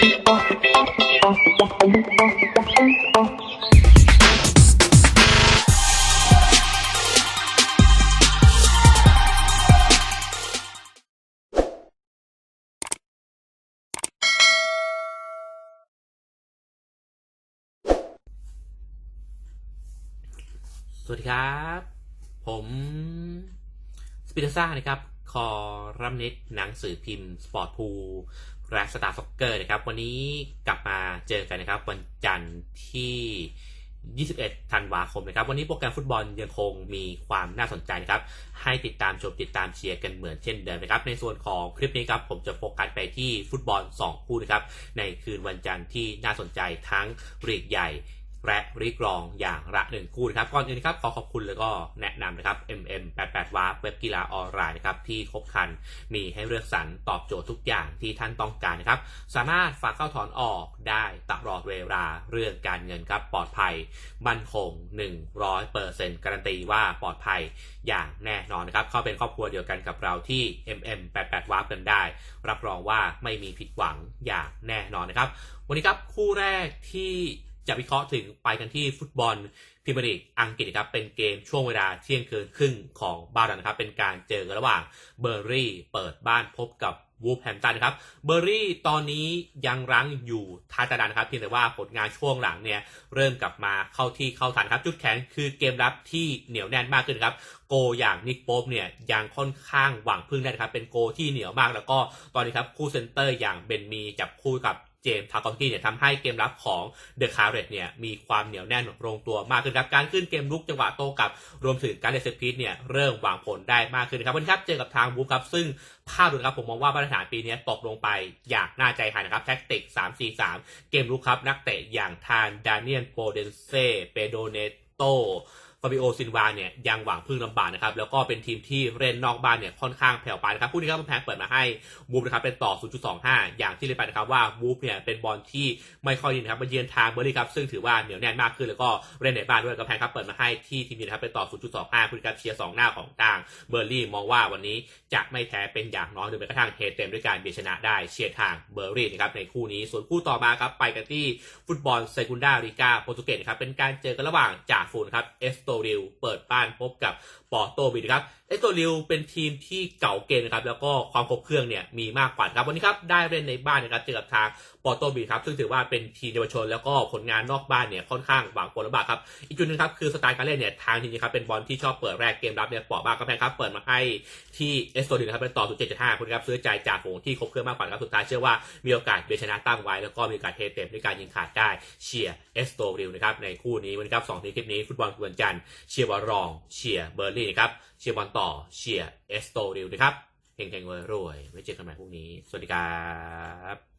สวัสดีครับ ผม สปิเดซ่านะครับ คอรัมนิตหนังสือพิมพ์สปอร์ตพูลและสตาร์ซ็อกเกอร์นะครับ วันนี้กลับมาเจอกันนะครับ วันจันทร์ที่ 21 ธันวาคมนะครับ วันนี้โปรแกรมฟุตบอลยังคงมีความน่าสนใจนะครับ ให้ติดตามชมติดตามเชียร์กันเหมือนเช่นเดิมนะครับ ในส่วนของคลิปนี้ครับ ผมจะโฟกัสไปที่ฟุตบอล 2 คู่นะครับ ในคืนวันจันทร์ที่น่าสนใจทั้งรีกใหญ่ และรีกรองอย่างละหนึ่งคู่นะครับก่อนอื่นครับขอขอบคุณแล้วก็แนะนำนะครับ MM88 วาร์เว็บกีฬาออนไลน์นะครับที่ครบครันมีให้เลือกสรรตอบโจทย์ทุกอย่างที่ท่านต้องการนะครับสามารถฝากเข้าถอนออกได้ตลอดเวลาเรื่องการเงินครับปลอดภัยมั่นคง 100%การันตีว่าปลอดภัยอย่างแน่นอนนะครับเข้าเป็นครอบครัวเดียวกันกับเราที่ MM88 วาร์ปกันได้ รับรองว่าไม่มีผิดหวังอย่างแน่นอนนะครับ วันนี้ครับคู่แรกที่ จะวิเคราะห์ถึงไปกันที่ฟุตบอลพรีเมียร์ลีกอังกฤษนะครับเป็นเกมช่วงเวลาเที่ยงคืนครึ่งของบ้านเรานะครับ เป็นการเจอกันระหว่างเบอร์รี่เปิดบ้านพบกับวูฟแฮมตันนะครับ เบอร์รี่ตอนนี้ยังรั้งอยู่ท้ายตารางนะครับ เพียงแต่ว่าผลงานช่วงหลังเนี่ยเริ่มกลับมาเข้าที่เข้าทันครับ จุดแข็งคือเกมรับที่เหนียวแน่นมากขึ้นครับ โกอย่างนิกโป๊ปเนี่ยยังค่อนข้างหวังพึ่งได้นะครับ เป็นโกที่เหนียวมากแล้วก็ตอนนี้ครับคู่เซนเตอร์อย่างเบนมีจับคู่กับ เจมส์ทากอนกี้เนี่ยทำให้เกมรับของเดอะคาร์เรตเนี่ยมีความเหนียวแน่นลงตัวมากขึ้นครับการขึ้นเกมลุกจังหวะโต้กลับ รวมถึงการเดซพีทเนี่ยเริ่มหวังผลได้มากขึ้นนะครับวันนี้ครับเจอกับทางบูฟครับซึ่งภาพดูนะครับผมมองว่ามาตรฐานปีนี้ตกลงไปอย่างน่าใจหายนะครับแท็กติก 3-4-3 เกมลุกครับนักเตะอย่างทานดานิเอลโปเดนเซ่เปโดเนโต ฟาบิโอซินวาเนี่ยยังหวังพึ่งลำบากนะครับ แล้วก็เป็นทีมที่เล่นนอกบ้านเนี่ยค่อนข้างแผ่วไปนะครับคู่นี้ครับแพงเปิดมาให้บูฟนะครับเป็นต่อ 0.25 อย่างที่เรียนไปนะครับว่าบูฟเนี่ยเป็นบอลที่ไม่ค่อยดีนะครับมาเยือนทางเบอร์รี่ครับซึ่งถือว่าเหนียวแน่นมากขึ้นแล้วก็เล่นในบ้านด้วยกำแพงครับเปิดมาให้ที่ทีมนี้นะครับเป็นต่อ 0.25คู่นี้ครับเชียร์สองหน้าของทางเบอร์รี่มองว่าวันนี้จะไม่แพ้เป็นอย่างน้อยโดยแม้กระทั่งเฮเต็มด้วยการเบียดชนะได้เชียร์ทางเบอร์รี่นะครับในคู่นี้ส่วนคู่ต่อมาครับไปกันที่ฟุตบอลเซกุนดาริกาโปรตุเกสครับเป็นการเจอกันระหว่างจ่าฝูงครับเอสโตตริลเปิดบ้านพบกับปอร์โตบิดครับเอสโตริลเป็นทีมที่เก่าเกมนะครับแล้วก็ความครบเครื่องเนี่ยมีมากกว่าครับวันนี้ครับได้เล่นในบ้านนะครับเจอกับทางปอร์โตบิดครับซึ่งถือว่าเป็นทีมเยาวชนแล้วก็ผลงานนอกบ้านเนี่ยค่อนข้างหวังผลลำบากครับอีกจุดหนึงครับคือสไตล์การเล่นเนี่ยทางทีมนี้ครับเป็นบอลที่ชอบเปิดแรกเกมรับเนี่ยปอบมากกำแพงครับเปิดมาให้ที่เอสโตริลนะครับเป็นต่อ0.75คุณครับซื้อใจจากฝูงที่ครบเครื่องมากกว่าครับสุดท้ายเชื่อว่ามีโอกาสเบียดชนะตั้งไว้แล้วก็มีโอกาสเทเต็มด้วยการยิงขาดได้เชียร์เอสโตริลนะครับในคู่นี้วันนี้ครับสองทีมคลิปนี้ฟุตบอลวันจันทร์เชียร์บอลรอง เชียร์เบอร์ลี่นะครับ เชียร์บอลต่อ เชียร์เอสโตริลนะครับเฮงๆรวยรวยไว้เจอกันใหม่พรุ่งนี้ สวัสดีครับ